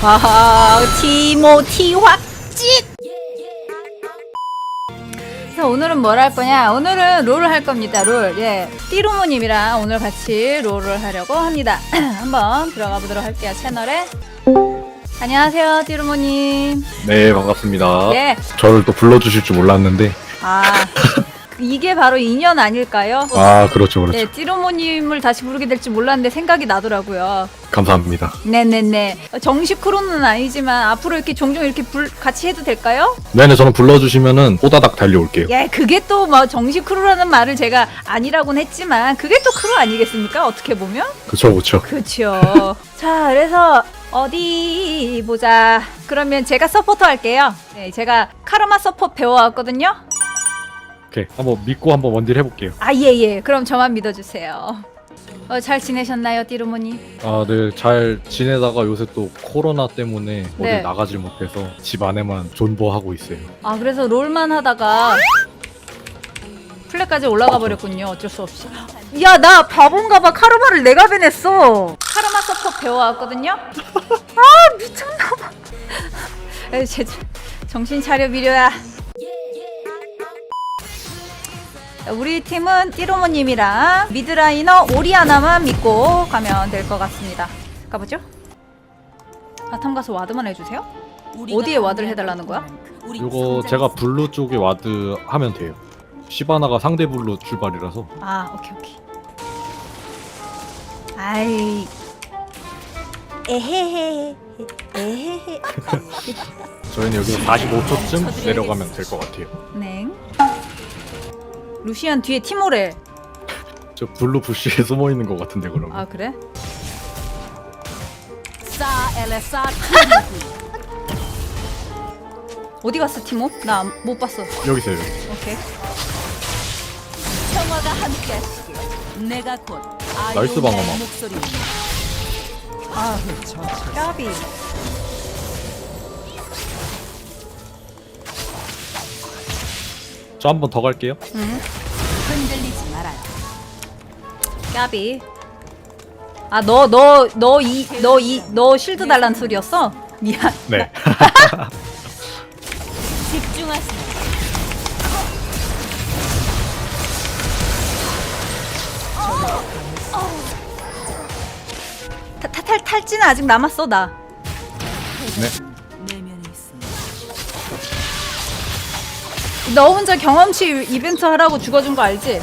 아, 티모티 확진! 그래서 오늘은 뭘 할 거냐? 오늘은 롤을 할 겁니다, 롤. 예. 띠루모님이랑 오늘 같이 롤을 하려고 합니다. 한번 들어가 보도록 할게요, 채널에. 안녕하세요, 띠루모님. 네 반갑습니다. 예. 저를 또 불러주실 줄 몰랐는데 아, 이게 바로 인연 아닐까요? 아 그렇죠 그렇죠 네, 띠루모님을 다시 부르게 될지 몰랐는데 생각이 나더라고요. 감사합니다. 네네네. 정식으로는 아니지만 앞으로 이렇게 종종 이렇게 불, 같이 해도 될까요? 네네 저는 불러주시면은 호다닥 달려올게요. 예, 그게 또 뭐 정식 크루라는 말을 제가 아니라고는 했지만 그게 또 크루 아니겠습니까? 어떻게 보면? 그쵸 그쵸. 그렇죠. 자, 그래서 어디 보자. 그러면 제가 서포터 할게요. 네, 제가 카르마 서포트 배워왔거든요. 오케이 한번 믿고 한번 원딜 해볼게요. 아, 예, 예. 그럼 저만 믿어주세요. 어, 잘 지내셨나요, 띠루모니? 아 네 잘 지내다가 요새 또 코로나 때문에 어디 네. 나가질 못해서 집 안에만 존버하고 있어요. 아, 그래서 롤만 하다가 플랫까지 올라가 버렸군요. 어쩔 수 없이. 야, 나 바본가 봐. 카르마를 내가 배냈어. 카르마 서포트 배워왔거든요. 아, 미쳤나 봐. 에이, 제, 정신 차려 미려야. 우리 팀은 띠로모님이랑 미드라이너 오리아나만 믿고 가면 될 것 같습니다. 가보죠. 바텀 가서 와드만 해주세요. 어디에 와드를 해달라는 거야? 이거 제가 블루 쪽에 와드 하면 돼요. 시바나가 상대 블루 출발이라서 아 오케이 오케이 아이 에헤헤 에헤헤 저희는 여기서 45초쯤 내려가면 될 것 같아요. 네 루시안 뒤에 티모레 저 블루 부시에 숨어 있는 것 같은데 그러면. 아 그래? 어디 갔어 티모? 나 못 봤어 여기 있어요. 오케이 평화가 함께하시길. 내가 곧 나이스 방어막. 목소리. 아 까비 저 한 번 더 갈게요. 응 흔들리지 말아요. 까비 아 너 너 너 이 너 이 너 실드 달란 소리였어? 미안 네. 집중하세요. 타, 타, 탈, 탈지는 아직 남았어 나 네. 너 혼자 경험치 이벤트 하라고 죽어준 거 알지?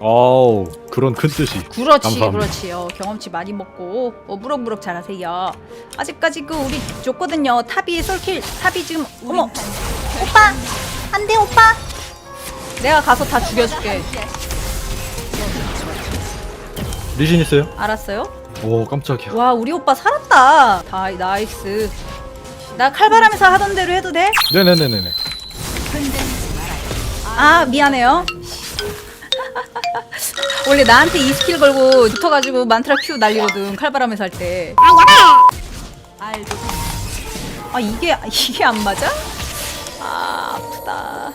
아우 그런 큰 뜻이. 그렇지 감사합니다. 그렇지 어, 경험치 많이 먹고 어, 무럭무럭 잘하세요 아직까지 그 우리 줬거든요 탑이 솔킬 탑이 지금 어머 오빠 안돼 오빠 내가 가서 다 죽여줄게 리신 있어요? 알았어요? 오 깜짝이야. 와 우리 오빠 살았다 다 나이스 나 칼바람에서 하던 대로 해도 돼? 네네네네네. 아 미안해요 원래 나한테 이 스킬 걸고 붙어가지고 만트라 큐 날리거든 칼바람에서 할때 알고 아 이게 이게 안 맞아? 아 아프다.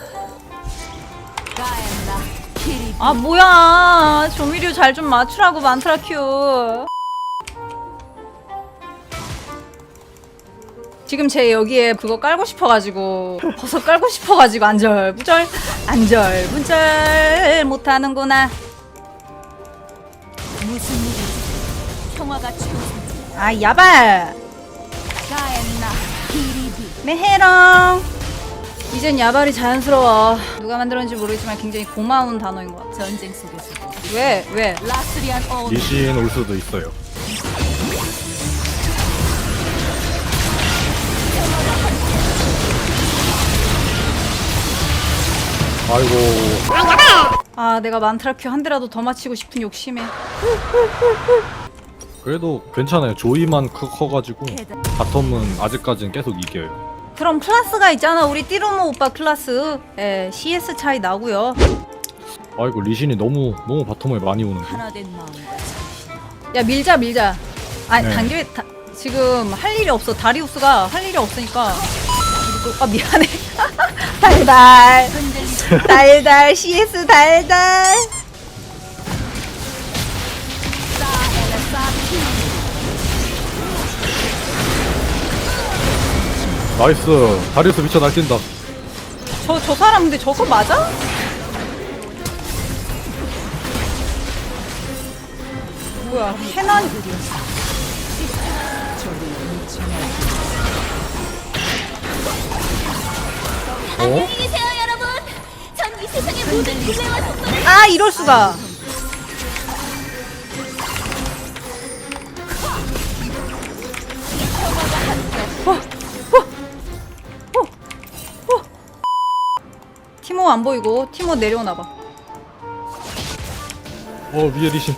아 뭐야 조미료 잘 좀 맞추라고 만트라 큐. 지금 제 여기에 그거 깔고 싶어가지고 버섯 깔고 싶어가지고 안절부절 안절부절 못하는구나. 무슨 일이지? 평화가. 아 야발. 메헤롱. 이젠 야발이 자연스러워. 누가 만들었는지 모르겠지만 굉장히 고마운 단어인 것 같아. 전쟁 속에서 왜 왜? 라스리안 어올 수도 있어요. 아이고 아 내가 만트라큐 한 대라도 더 맞히고 싶은 욕심에 그래도 괜찮아요. 조이만 크 커가지고. 바텀은 아직까지는 계속 이겨요. 그럼 클라스가 있잖아 우리 띠로모 오빠 클라스 예 CS 차이 나고요 아이고 리신이 너무 너무 바텀을 많이 오는 데. 하나 된 마음과 야 밀자 밀자 아 네. 단계 다, 지금 할 일이 없어 다리우스가 할 일이 없으니까 아 미안해 달달 달달 CS 달달. 나이스. 다리우스 미쳐 날뛴다. 저, 저 사람 근데 저거 맞아? 뭐야, 캐난. 어? 안녕히 계세요, 여러분. 전 이 세상의 모든 기회와 속도를 아, 이럴 수가. 티모 안 보이고 티모 내려오나 봐. 어 위에 리신.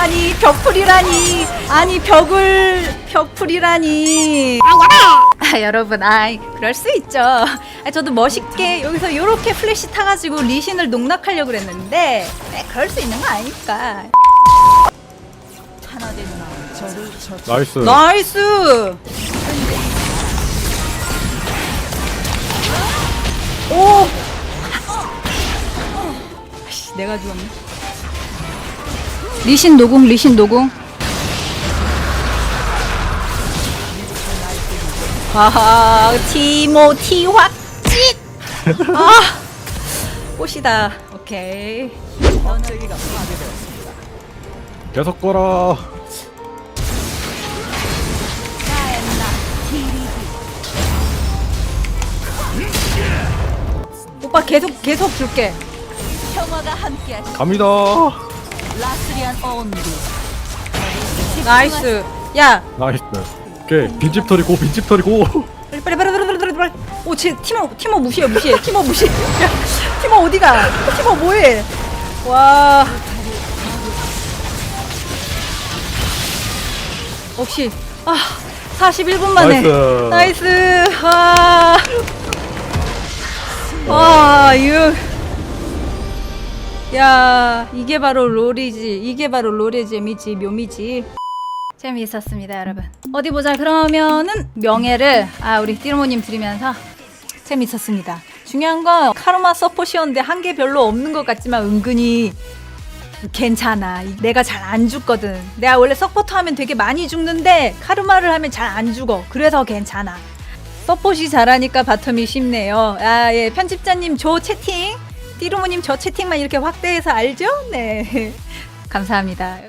아니 벽풀이라니. 아니 벽을 벽풀이라니. 아 여러분 아이 그럴 수 있죠. 아, 저도 멋있게 여기서 요렇게 플래시 타가지고 리신을 농락하려고 그랬는데 에, 그럴 수 있는 거저 나이스. 나이스! 오! 아이씨, 내가 죽었네 리신 노궁 리신 노궁 하하 티모티 확짓 아 꽃이다. 오케이. 계속 거라. 오빠 계속 계속 줄게. 평화가 함께 갑니다. 라스리안 온리 나이스. 야. 나이스. 오케이. 빈집 털이고 빈집 털이고. 빨리 빨리 빨리 빨리 빨리 빨리. 오제 티모 티모 무시해 무시해. 티모 무시 야 티모 어디가? 티모 뭐해? 와. 역시. 아 41분 만에. 나이스. 나이스. 아. 와 이거 야 이게 바로 롤이지. 이게 바로 롤의 재미지 묘미지. 재미있었습니다 여러분. 어디 보자. 그러면은 명예를 아 우리 띠로모님 드리면서 재미있었습니다. 중요한 건 카르마 서포시였는데 한게 별로 없는 것 같지만 은근히 괜찮아. 내가 잘 안 죽거든. 내가 원래 서포터 하면 되게 많이 죽는데 카르마를 하면 잘 안 죽어. 그래서 괜찮아. 서폿이 잘하니까 바텀이 쉽네요. 아 예. 편집자님 저 채팅 띠로모님 저 채팅만 이렇게 확대해서 알죠? 네 감사합니다